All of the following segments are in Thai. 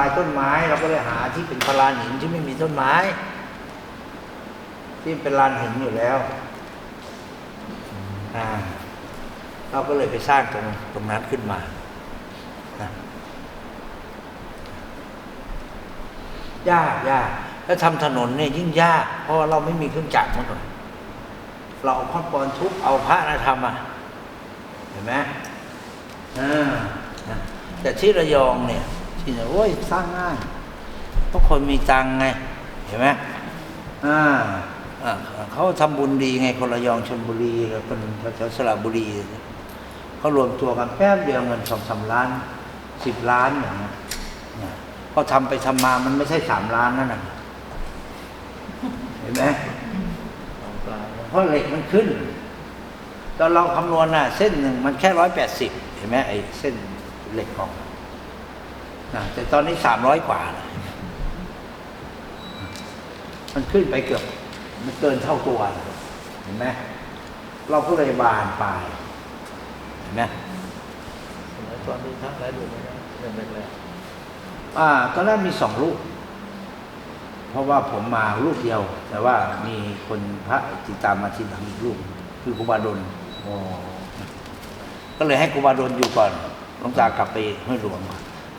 ลายต้นไม้เราก็เลยหาที่เป็นพลานหินที่ไม่มีต้นไม้ ที่เป็นลานหินอยู่แล้วอ่าเราก็เลยไปสร้างตรงตรงนั้นขึ้นมานะยากยากแล้วทำถนนเนี่ยยิ่งยากเพราะเราไม่มีเครื่องจักรมื่อก่อนเราเอาข้อปอนทุบเอาพระนะทำอะเห็นไหมอ่าแต่ที่ระยองเนี่ย ที่เนี่ยโอ้ยสร้างง่ายเพราะคนมีตังค์ไง เห็นไหมอ่าอ่าเขาทำบุญดีไงคนระยองชลบุรีแล้วคนแถวสระบุรีเขารวมตัวกันแป๊บเดียวเงินสองสามล้านสิบล้านอย่างเงี้ยเนี่ยพอทำไปทำมามันไม่ใช่สามล้านนั่นน่ะเห็นไหมเพราะเหล็กมันขึ้นตอนเราคำนวณน่ะ เส้นหนึ่งมันแค่ร้อยแปดสิบเห็นไหมไอ้เส้นเหล็กของ นะแต่ตอนนี้สามร้อยกว่านะมันขึ้นไปเกือบ มันเกินเท่าตัว เห็นไหมเราก็เลยบานปลาย เห็นไหมตอนนี้ทั้งหลายรูปไหมนะเรื่องแรกอ่าตอนแรกมีสองลูกเพราะว่าผมมาลูกเดียว แต่ว่ามีคนพระติดตามมาทีหลังอีกลูกคือครูบาดลๆอ๋อก็เลยให้ครูบาดลอยู่ก่อนหลวงตากลับไปห้วยหลวง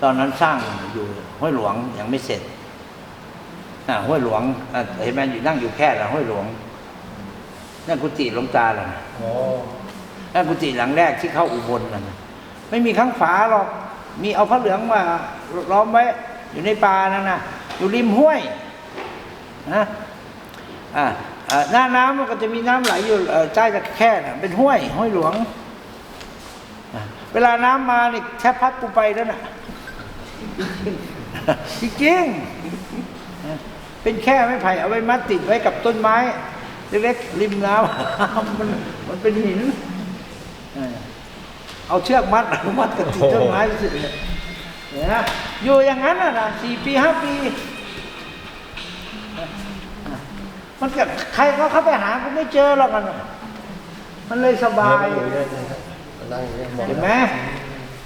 ตอนนั้นสร้างอยู่ห้วยหลวงยังไม่เสร็จอ่าห้วยหลวงอะเห็นไหมอยู่นั่งอยู่แค่ละห้วยหลวงนั่นกุฏิหลวงตาแหละอ๋อนั่นกุฏิหลังแรกที่เข้าอุบลนั่นน่ะไม่มีข้างฝาหรอกมีเอาพระเหลืองมาล้อมไว้ อยู่ในป่านั่นน่ะอยู่ริมห้วยนะอ่าอ่าหน้าน้ำมันก็จะมีน้ำไหลอยู่เอ่อใต้ตะแค่น่ะเป็นห้วย ห้วยหลวง เวลาน้ำมานี่แทบพัดกูไปแล้วน่ะ จริงๆเป็นแค่ไม้ไผ่เอาไว้มัดติดไว้กับต้นไม้ เล็กๆริมน้ำมันมันเป็นหินเออเอาเชือกมัดมัดกับติดต้นไม้สิเนี่ยนะอยู่อย่างนั้นน่ะนะสี่ปีห้าปี มันเกิดใครเขาเข้าไปหาก็ไม่เจอหรอกมันน่ะมันเลยสบายอยู่ได้เลยครับนั่งอยู่ได้มองเห็นไหม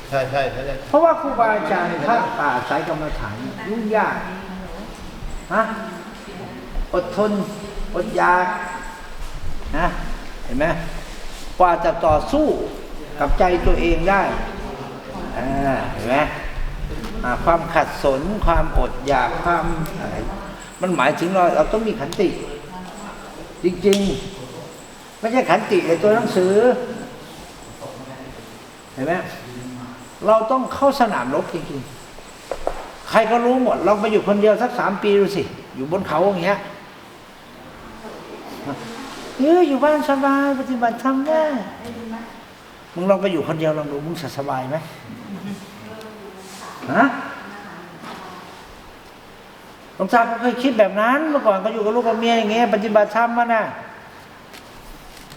ใช่ใช่ใช่เพราะว่าครูบาอาจารย์ท่านป่าสายกรรมฐานยุ่งยากฮะอดทนอดยากนะเห็นไหมกว่าจะต่อสู้กับใจตัวเองได้เห็นไหมความขัดสนความอดอยากความอะไรมันหมายถึงเราเราต้องมีขันติ จริงๆ ไม่ใช่ขันติในตัวหนังสือ เห็นไหม เราต้องเข้าสนามรบจริงๆ ใครก็รู้หมด เราไปอยู่คนเดียวสักสามปีดูสิ อยู่บนเขาอย่างเงี้ยเอออยู่บ้านสบายปฏิบัติธรรมได้มึงลองไปอยู่คนเดียวลองดูมึงสบายไหมฮะหลวงตาก็เคยคิดแบบนั้น เมื่อก่อนก็อยู่กับลูกกับเมียอย่างเงี้ยปฏิบัติธรรมมาน่ะ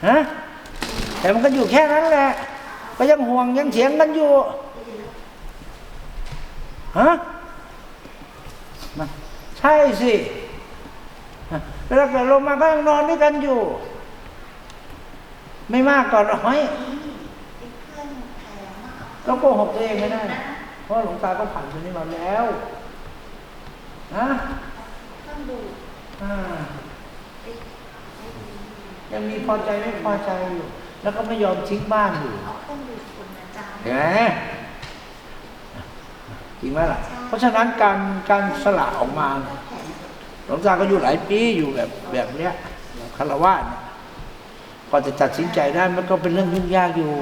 ฮะแต่มันก็อยู่แค่นั้นแหละ ก็ยังห่วงยังเถียงกันอยู่ ฮะมาใช่สิฮะเวลาเกิดลงมาก็ยังนอนด้วยกันอยู่ ไม่มากก็น้อยก็โกหกตัวเองไม่ได้ เพราะหลวงตาก็ผ่านตรงนี้มาแล้วนะอ่ายังมีพอใจไม่พอใจอยู่ แล้วก็ไม่ยอมทิ้งบ้านอยู่เอาเครื่องดูดฝุ่นอาจารย์เห็นไหม จริงไหมล่ะ เพราะฉะนั้นการการสละออกมาเนี่ยหลวงตาก็อยู่หลายปีอยู่แบบแบบเนี้ยแบบคารวะเนี่ยพอจะตัดสินใจได้มันก็เป็นเรื่องยุ่งยากอยู่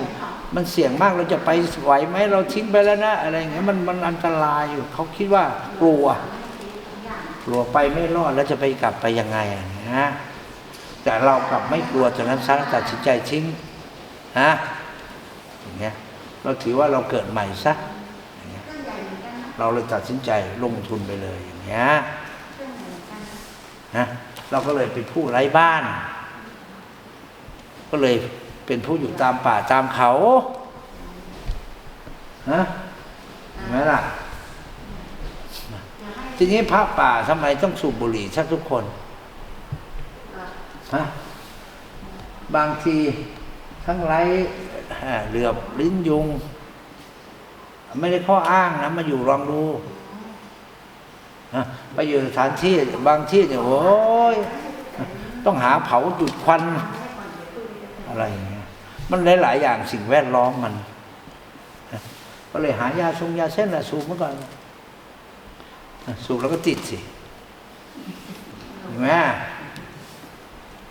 มันเสี่ยงมากเราจะไปไหวไหมเราทิ้งไปแล้วนะอะไรอย่างเงี้ยมันมันอันตรายอยู่เขาคิดว่ากลัวกลัวไปไม่รอดแล้วจะไปกลับไปยังไงอะนะแต่เรากลับไม่กลัวฉะนั้นสร้างตัดสินใจทิ้งนะอย่างเงี้ยเราถือว่าเราเกิดใหม่ซะอย่างเงี้ย เราเลยตัดสินใจลงทุนไปเลยอย่างเงี้ยนะเราก็เลยเป็นผู้ไร้บ้าน ก็เลยเป็นผู้อยู่ตามป่าตามเขาฮะเห็นไหมล่ะทีนี้พระป่าทำไมต้องสูบบุหรี่ชักทุกคนฮะบางทีทั้งไรอ่าเหลือบลิ้นยุง ไม่ได้ข้ออ้างนะมาอยู่ลองดูนะไปอยู่สถานที่บางที่เนี่ยโอ้ยต้องหาเผาจุดควันอะไรเงี้ยมันหลายๆอย่างสิ่งแวดล้อมมัน ก็เลยหายาชงยาเส้นอะสูบเมื่อก่อนสูบแล้วก็ติดสิเห็นไหม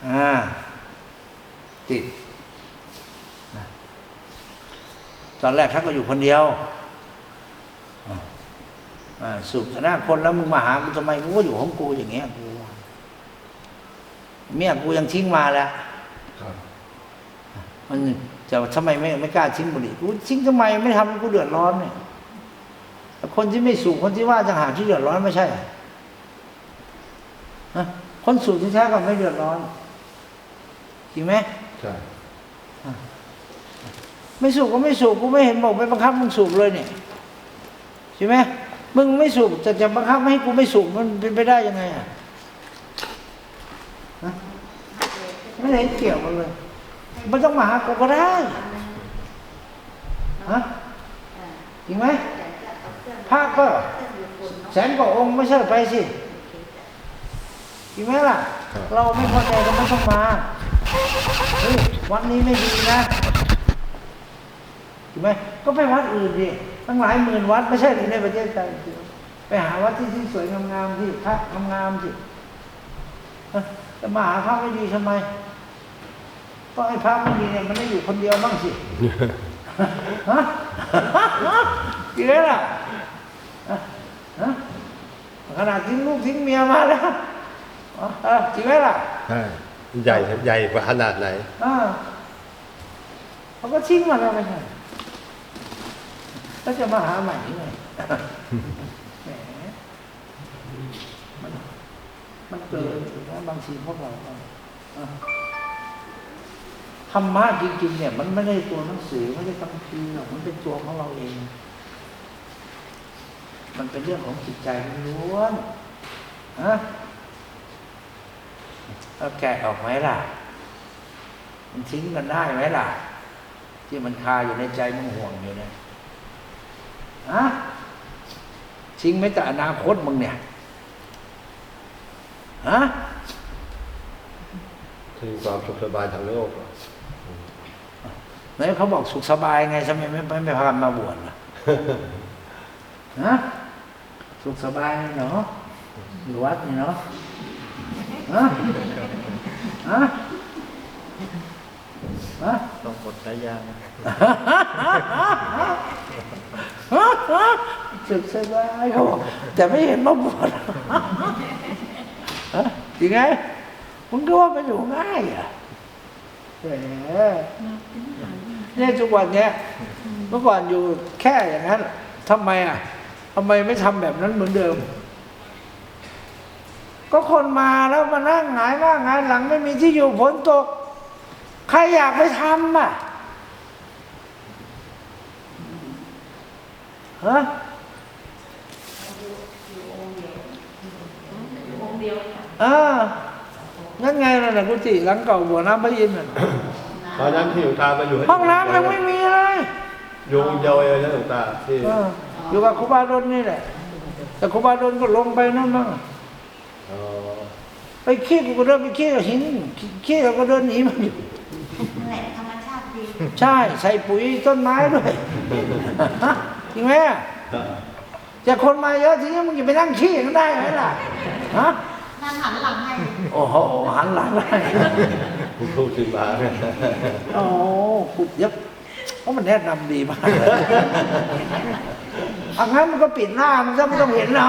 อ่าติดตอนแรกท่านก็อยู่คนเดียว สุขหน้าคนแล้วมึงมาหากูทำไมกูก็อยู่ของกูอย่างเงี้ยกูเมียกูยังทิ้งมาแล้วครับมันจะทำไมไม่ไม่กล้าทิ้งบุหรี่กูทิ้งทำไมไม่ทำให้กูเดือดร้อนเนี่ยแต่คนที่ไม่สูบคนที่ว่าจะหากที่เดือดร้อนไม่ใช่เหรอฮะคนสูบที่แท้ก็ไม่เดือดร้อนจริงไหมใช่ไม่สูบก็ไม่สูบกูไม่เห็นบอกไม่บังคับมึงสูบเลยเนี่ยใช่ไหม มึงไม่สูบจะจะบังคับไม่ให้กูไม่สูบมันเป็นไปได้ยังไงอะไม่เห็นเกี่ยวกันเลยไม่ต้องมาหากูก็ได้ฮะจริงไหมพระก็แสนกว่าองค์ไม่ใช่ไปสิจริงไหมล่ะ เราไม่พอใจก็ไม่ต้องมาวัดนี้ไม่ดีนะถูกไหมก็ไปวัดอื่นดิ ตั้งหลายหมื่นวัดไม่ใช่หรือในประเทศไทยไปหาวัดที่ที่สวยงามๆที่พระงามๆสิเอ้อจะมาหาพระไม่ดีทำไมก็ไอ้พระไม่ดีเนี่ยมันไม่อยู่คนเดียวบ้างสิฮะกี่เลยล่ะฮะฮะขนาดทิ้งลูกทิ้งเมียมาแล้วอ๋อเออจริงไหมล่ะใช่ใหญ่ใหญ่กว่าขนาดไหนอ่าเขาก็ทิ้งมาแล้วไม่ใช่ แล้วจะมาหาใหม่ที่ไหนแหมมันมันเกินอยู่นะบางทีพวกเราก็อะธรรมะจริงๆเนี่ย มันไม่ได้ตัวหนังสือไม่ได้คำพีร์หรอกมันเป็นตัวของเราเอง มันเป็นเรื่องของจิตใจล้วนๆอะแล้วแกะออกไหมล่ะ มันทิ้งกันได้ไหมล่ะ ที่มันคาอยู่ในใจมึงห่วงอยู่เนี่ย อะทิ้งไหม่แต่อนาคตมึงเนี่ยฮะคือความสุขสบายทางโลกไหนเขาบอกสุขสบายไงทำไมไม่ไม่ไม่พากันมาบวชล่ะฮะสุขสบายเนาะอยู่วัดนี่เนาะฮะฮะ ฮะต้องกดสายยางสึกสบายเขาบอกแต่ไม่เห็นมาบวชฮะจริงไงมึงดูว่ามันอยู่ง่ายอะแหมเนี่ยทุกวันเนี้ยเมื่อก่อนอยู่แค่อย่างนั้นทำไมอะทำไมไม่ทำแบบนั้นเหมือนเดิม ก็คนมาแล้วมานั่งหงายหน้าหงายหลังไม่มีที่อยู่ฝนตก ใครอยากไปทำอะฮะเออนั่นไงนั่นแหละกุฏิหลังเก่าบัวน้ำพระอินทร์น่ะตอนนั้นที่หลวงตามาอยู่ห้องน้ำยังไม่มีเลยอยู่องค์เดียวเองนะหลวงตาที่เอออยู่กับครูบาดลนี่แหละ แต่ครูบาดลก็ลงไปนั่นบ้างไปขี้กูก็เดินไปขี้กับหินขี้แล้วก็เดินหนีมันอยู่ นั่นแหละธรรมชาติดี ใช่ใส่ปุ๋ยต้นไม้ด้วยฮะจริงไหมจะคนมาเยอะทีนี้มึงจะไปนั่งขี้กันได้ไหมล่ะฮะนั่นหันหลังให้โอ้โหหันหลังเลยคุณครูสิมาโอ้ขุดยับเพราะมันแนะนำดีมากอังั้นมันก็ปิดหน้ามันก็ไม่ต้องเห็นนะ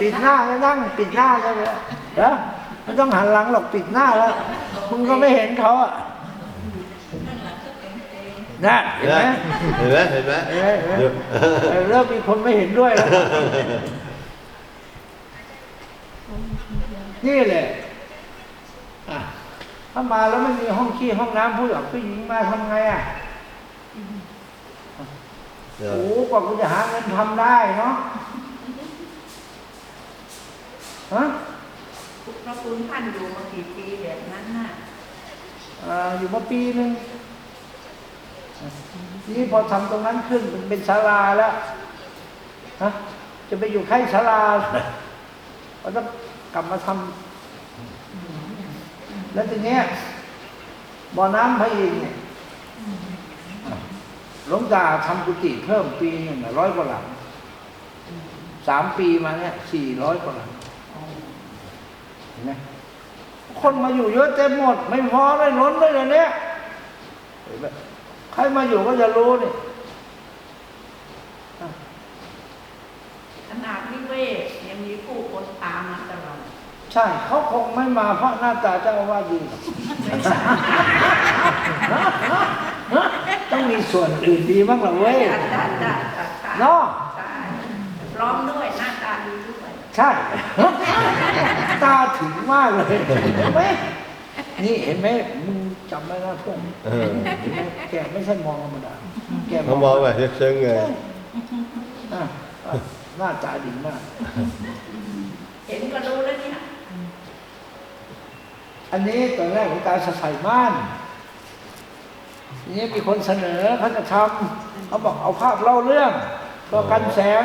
ปิดหน้าแล้วนั่งปิดหน้าแล้วเนี่ยเดี๋ยวไม่ต้องหันหลังหรอกปิดหน้าแล้วมึงก็ไม่เห็นเขาอะ นะเห็นไหมเห็นไหมเห็นไหมเห็นไหมเห็นไหมเออเริ่มมีคนไม่เห็นด้วยแล้วนี่แหละอะถ้ามาแล้วไม่มีห้องขี้ห้องน้ำผู้หญิงผู้หญิงมาทำไงอะเอโอ้อกว่ากูจะหาเงินทำได้เนาะฮะพระคุณท่านอยู่มากี่ปีแบบนั้นน่ะอ่าอยู่มาปีหนึ่ง นี่พอทำตรงนั้นขึ้นเป็นเป็นศาลาแล้วฮะจะไปอยู่ค่ายชาลาก็ต้องกลับมาทำแล้วทีเนี้ยบ่อน้ำพระอินทร์เนี่ยหลวงตาทำกุฏิเพิ่มปีหนึ่งร้อยกว่าหลังสามปีมาเนี่ยสี่ร้อยกว่าหลังเห็นไหมคนมาอยู่เยอะเต็มหมด ไม่พอเลยล้นเลยเลยเนี่ยเห็นไหม ใครมาอยู่ก็จะรู้นี่ขนาดนิเวศยังมีผู้คนตามมาตลอดใช่ เขาคงไม่มาเพราะหน้าตาเจ้าอาวาสดีหรอกไม่ใช่ต้องมีส่วนอื่นดีบ้างเหรอเว้ยจัดจัดจัดจัดจัดเนาะใช่ร้องด้วยหน้าตาดีด้วยใช่ ตาถึงมากเลยเห็นไหมนี่เห็นไหมมึง จำไว้นะเพื่อนเออเห็นไหมแกไม่ใช่มองธรรมดาแกเขามองแบบซึ้งๆไงใช่อะอะหน้าตาดีมาก เห็นก็รู้แล้วเนี่ยอันนี้ตอนแรกของการใส่ม่านทีนี้มีคนเสนอเขาจะทำเขาบอกเอาภาพเล่าเรื่องเพื่อกันแสง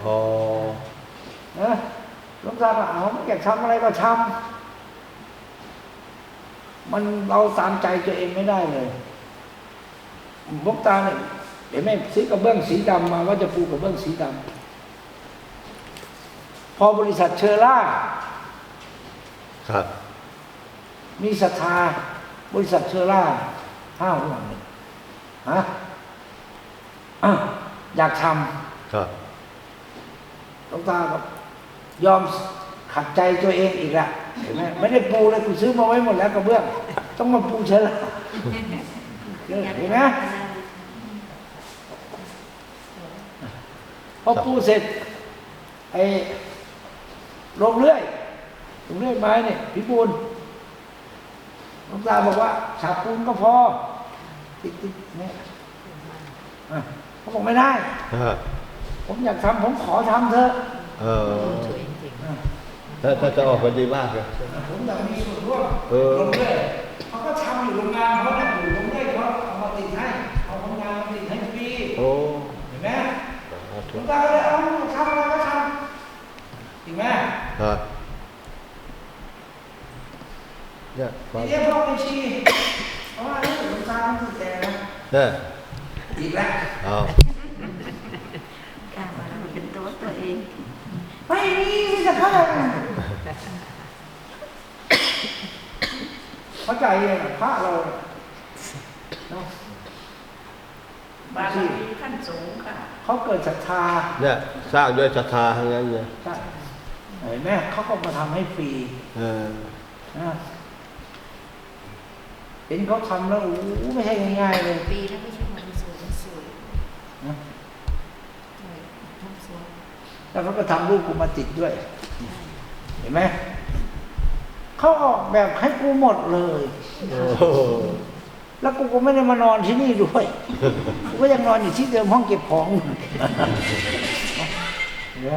อ๋อนะหลวงตาก็เอาไม่อยากทำอะไรก็ทำ มันเราตามใจตัวเองไม่ได้เลยหลวงตาเนี่ยเห็นไหมซื้อกระเบื้องสีดำมาว่าจะปูกระเบื้องสีดำพอบริษัทเชอร่าครับ มีศรัทธาบริษัทเชอร่าห้าหัวเนี่ยฮะอะอยากทำครับหลวงตาบอกยอม ขัดใจตัวเองอีกละเห็นไหมไม่ได้ปูเลยกูซื้อมาไว้หมดแล้วกระเบื้อง ต้องมาปูเชอร่าเห็นไหมพอปูเสร็จไอ้ลงเลื่อยลงเลื่อยไม้เนี่ยพิบูลหลวงตาบอกว่าฉาบปูนก็พอติดติดเนี่ยอะเขาบอกไม่ได้ฮะผมอยากทำผมขอทำเถอะเออ ถ้าถ้าจะออกมาดีมากเลยผมอยากมีส่วนร่วมเออลงเลยเขาก็ทำอยู่โรงงานเขาเนี่ยอยู่โรงเลยเขาเอามาติดให้เอาโรงงานมาติดให้ฟรีโอ้เห็นไหมสาหลธุวงตาก็เลยเอาทำอะไรก็ทำเห็นไหมฮะเนี่ยคทีวามนี้พวกบัญชีเพราะว่าเรื่องหลวงตาต้องถูกแต่นะเนี่ยอีกแล้วเอากล้ามาเป็นตัวตัวเองไม่มีที่จะเข้าเข้าใจเองอะพระเราเนาะบารมีขั้นสูงค่ะเขาเกิดศรัทธาเนี่ยสร้างด้วยศรัทธาทั้งนั้นเลยใช่เห็นไหมเขาก็มาทำให้ฟรีเออนะเห็นเขาทำแล้วโอ้โหไม่ใช่ง่ายๆเลยปีแล้วไม่ใช่มันสวยมันสวยนะสวยทำสวยแล้วเขาก็ทำรูปกูมาติดด้วย เห็นไหม เขาออกแบบให้กูหมดเลยโอ้โหแล้วกูก็ไม่ได้มานอนที่นี่ด้วยกูก็ยังนอนอยู่ที่เดิมห้องเก็บของเห็นไหม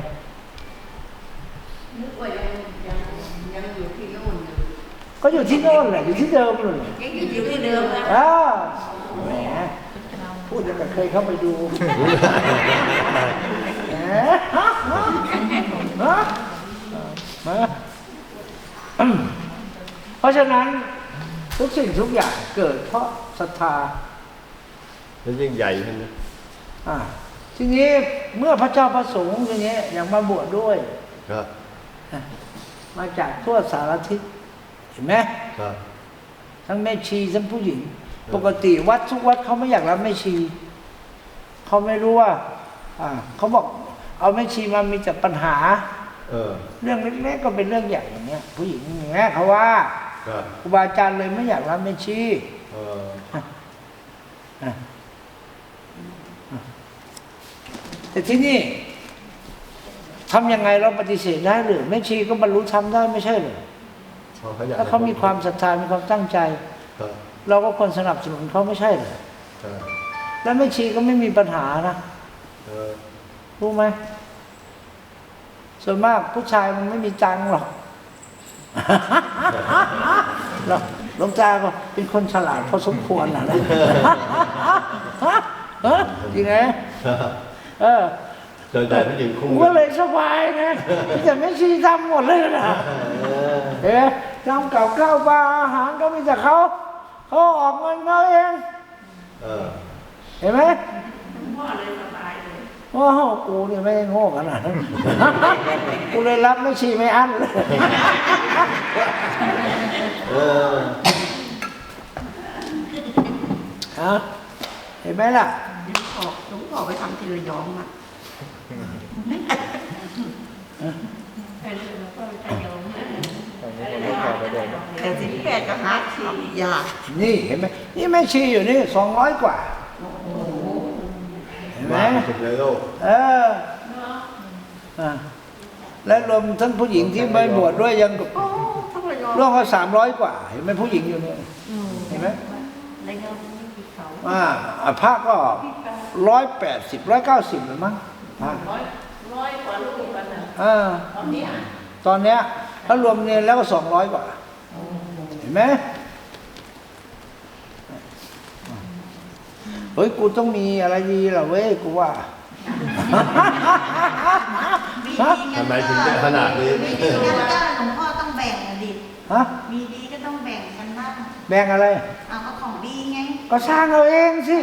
นึกว่ายังยังยังอยู่ที่นู่นอยู่ก็อยู่ที่โน่นแหละอยู่ที่เดิมเลยยังอยู่ที่เดิมนะอ้าวแหมพูดยังกับเคยเข้าไปดูแหมฮะฮะฮะฮะอืม เพราะฉะนั้นทุกสิ่งทุกอย่างเกิดเพราะศรัทธามันยิ่งใหญ่ขึ้นนะอ่าทีนี้เมื่อพระเจ้าประสงค์อย่างเงี้ยอย่างมาบวชด้วยครับมาจากทั่วสารทิศเห็นไหมครับทั้งแม่ชีทั้งผู้หญิง ปกติวัดทุกวัดเขาไม่อยากรับแม่ชีเขาไม่รู้ว่า อ่าเขาบอกเอาแม่ชีมามีแต่ปัญหา เออ เรื่องเล็กๆก็เป็นเรื่องใหญ่อย่างเงี้ยผู้หญิงอย่างเงี้ยเขาว่าครับครูบาอาจารย์เลยไม่อยากรับแม่ชีเอออะแต่ที่นี่ทำยังไงเราปฏิเสธได้หรือแม่ชีก็บรรลุธรรมได้ไม่ใช่เหรอเขาขยันถ้าเขามีความศรัทธามีความตั้งใจครับเราก็ควรสนับสนุนเขาไม่ใช่เหรอครับแล้วแม่ชีก็ไม่มีปัญหานะเออรู้ไหม ส่วนมากผู้ชายมันไม่มีตังค์หรอกแล้วหลวงตาก็เป็นคนฉลาดพอสมควรนะนะฮะจริงไหมครับเออส่วนใหญ่ผู้หญิงคุ้มกูก็เลยสบายไงแต่ไม่ชีทำหมดเลยนะเออเอ๊ะทำกับข้าวปลาอาหารก็มีแต่เขาเขาออกเงินเขาเองเออเห็นไหมคุณพ่อเลยสบาย เลยโอ้โหกูนี่ไม่ได้โง่ขนาดนั้นกูเลยรับไม่ชีไม่อั้นเลยเออฮะเห็นไหมล่ะหลวงพ่อหลวงพ่อไปทำที่ระยองมาเออหลวงพ่อไประยองนะตอนนี้คนไม่พอไปด้วยนะแต่สิบแปดก็หาทียากนี่เห็นไหมนี่แม่ชีอยู่นี่สองร้อยกว่า เห็นไหมมากที่สุดในโลกเอออะและรวมทั้งผู้หญิงที่ไม่บวชด้วยยังโอ้ทั้งระยองร่วมก็สามร้อยกว่าเห็นไหมผู้หญิงอยู่เนี่ยเห็นไหมระยองไม่มีเขาอ่าอะพระก็ร้อยแปดสิบร้อยเก้าสิบเลยมั้งพระร้อยร้อยกว่าลูกกันนะอ่าตอนเนี้ยตอนเนี้ยถ้ารวมเนี่ยแล้วก็สองร้อยกว่าเห็นไหม เฮ้ยกูต้องมีอะไรดีล่ะเว้ยกูว่า มีดีทำไมถึงได้ขนาดนี้ มีดีงั้นก็หลวงพ่อต้องแบ่งอะดิฮะ มีดีก็ต้องแบ่งกันบ้างแบ่งอะไร เอาก็ของดีไงก็สร้างเอาเองสิ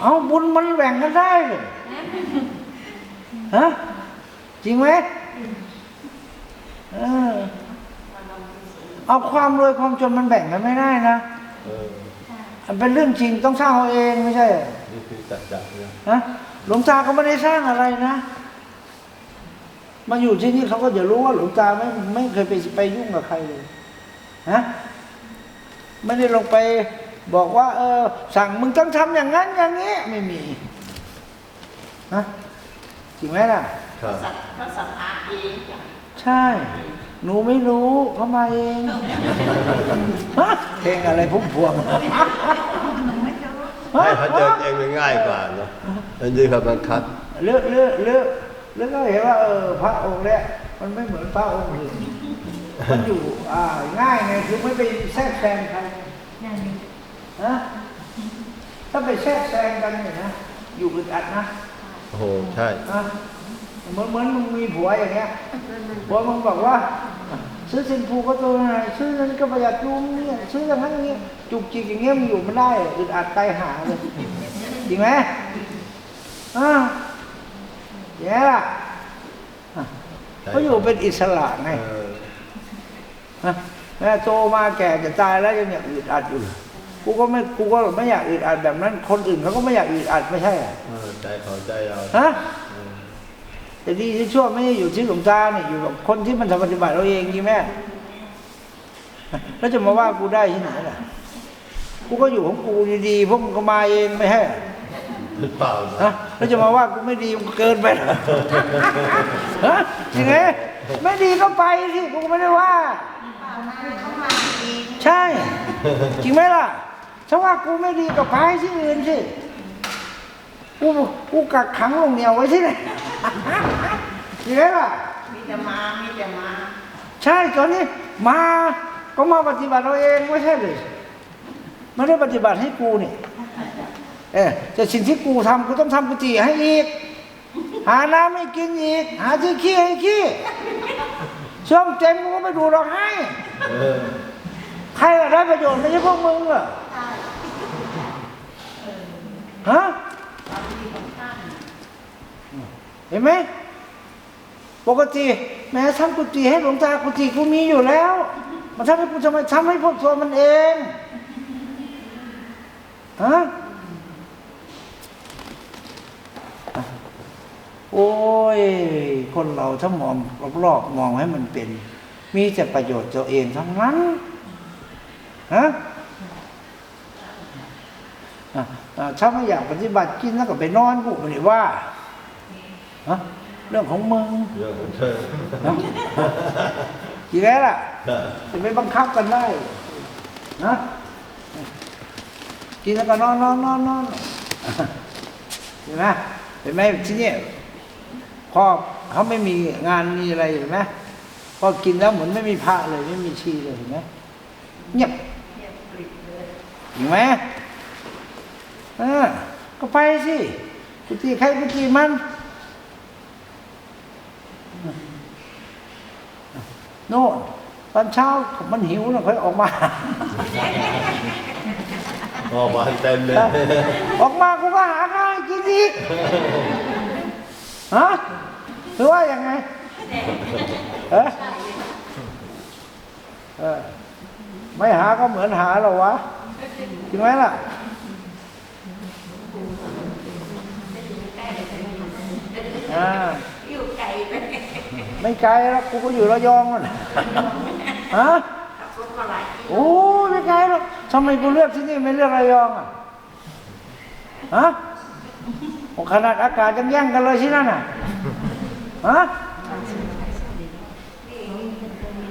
เอาบุญมันแบ่งกันได้เลยฮะ จริงไหมเออเอาความรวยความจนมันแบ่งกันไม่ได้นะ เออ มันเป็นเรื่องจริงต้องสร้างเอาเองไม่ใช่เหรอนี่คือจัดจัดเนี่ยฮะหลวงตาก็ไม่ได้สร้างอะไรนะมาอยู่ที่นี่เขาก็จะรู้ว่าหลวงตาไม่ไม่เคยไปไปยุ่งกับใครเลยฮะไม่ได้ลงไปบอกว่า เออ สั่งมึงต้องทำอย่างนั้นอย่างนี้ไม่มีฮะจริงไหมล่ะครับสัตว์ก็สัตว์อาเองจ้ะใช่ หนูไม่รู้เขามาเองฮะเพลงอะไรพุ่มพวงหนูไม่รู้ให้เขาเจอเองมันง่ายกว่าเนาะอันนี้ครับมันคัดเลือกเลือกเลือกเลือกก็เห็นว่าเออพระองค์เนี้ยมันไม่เหมือนพระองค์อื่นมันอยู่อ่าง่ายไงคือไม่ไปแทรกแซงใครนะถ้าไปแทรกแซงกันเนี่ยนะอยู่อึดอัดนะโอ้โหใช่นะ เหมือนเหมือนมึงมีผัวอย่างเงี้ยผัวมึงบอกว่า ซื้อสินผูก็ตัวไหนซื้อนั้นก็ประหยัดลุงเนี่ยซื้ออย่างนั้นอย่างเงี้ยจุกจิกอย่างเงี้ยมันอยู่ไม่ได้อึดอัดตายหาเลยจริงไหมอ่าแย่ล่ะอะเขาอยู่เป็นอิสระไงเออฮะแม่โตมาแก่จะตายแล้วยังอยากอึดอัดอยู่กูก็ไม่กูก็ไม่อยากอึดอัดแบบนั้น คนอื่นเขาก็ไม่อยากอึดอัดไม่ใช่เหรอเออใจเขาใจเราฮะเออ แต่ดีที่ชั่วไม่ได้อยู่ที่หลวงตาเนี่ยอยู่กับคนที่มันทำปฏิบัติเราเองจริงไหมแล้วจะมาว่ากูได้ที่ไหนล่ะกูก็อยู่ของกูดีๆพวกมึงก็มาเองไม่ใช่เหรอหรือเปล่าฮะแล้วจะมาว่ากูไม่ดีมันเกินไปเหรอฮะจริงไหมไม่ดีก็ไปสิกูก็ไม่ได้ว่าเปล่านะเขามาเองใช่ จริงไหมล่ะถ้าว่ากูไม่ดีก็ไปที่อื่นสิ กูกูกักขังลงเหนียวไว้ที่ไหนจริงไหมล่ะ มีแต่มา มีแต่มา ใช่ตอนนี้มาก็มาปฏิบัติเราเองไม่ใช่เลยไม่ได้ปฏิบัติให้กูนี่เออแต่สิ่งที่กูทำกูต้องทำกุฏิให้อีก หาน้ำให้กินอีก หาที่ขี้ให้ขี้ช่องเต็มกูก็ไม่ดูดอกให้เออใครล่ะได้ประโยชน์ไม่ใช่พวกมึงเหรอฮะ เห็นไหมปกติแม้ทำกุฏิให้หลวงตากุฏิกูมีอยู่แล้วมาทำให้กูทำไมทำให้พวกตัวมันเองฮะโอ้ย คนเราถ้ามองรอบๆมองให้มันเป็น มีแต่ประโยชน์ตัวเองทั้งนั้นฮะ อะอะถ้าไม่อยากปฏิบัติกินแล้วก็ไปนอนกูไม่ได้ว่าฮะเรื่องของมึงเรื่องของเธอนะกี่แล้วล่ะครับจะไปบังคับกันได้นะกินแล้วก็นอนนอนนอนนอนเห็นไหมเห็นไหมที่นี่พอเขาไม่มีงานมีอะไรเห็นไหมพอกินแล้วเหมือนไม่มีพระเลยไม่มีชีเลยเห็นไหมเงียบเห็นไหม เออ ก็ไปสิกูตีใครกูตีมันโน่นตอนเช้ามันหิวนะค่อยออกมาออกมาเต็มเลยออกมากูก็หาข้าวให้กินอีกฮะหรือว่ายังไงเออเออไม่หาก็เหมือนหาหรอวะจริงไหมล่ะ อ่าอยู่ไกลไปไม่ไกลแล้วกูก็อยู่ระยองนั่นน่ะฮะขับรถมาหลายกิโลโอ้ยไม่ไกลหรอกทำไมกูเลือกที่นี่ไม่เลือกระยองอะฮะโอ้ขนาดอากาศยังแย่งกันเลยที่นั่นน่ะฮะ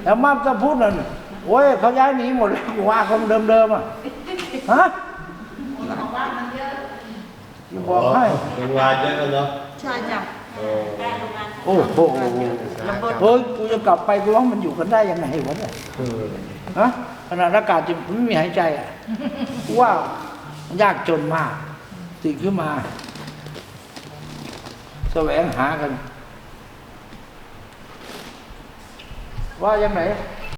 แล้วมาจะพูดนั่นโอ้ยเขาย้ายหนีหมดแล้วกูว่าคนเดิมๆอะฮะที่บอกให้โรงงานเยอะกันเนาะใช่จ้ะเออ ได้โรงงานโอ้โหเฮ้ยกูจะกลับไปกูว่ามันอยู่กันได้ยังไงวะเนี่ยเออฮะขนาดอากาศจะไม่มีหายใจอะกูว่ามันยากจนมากตื่นขึ้นมาแสวงหากัน ว่ายังไง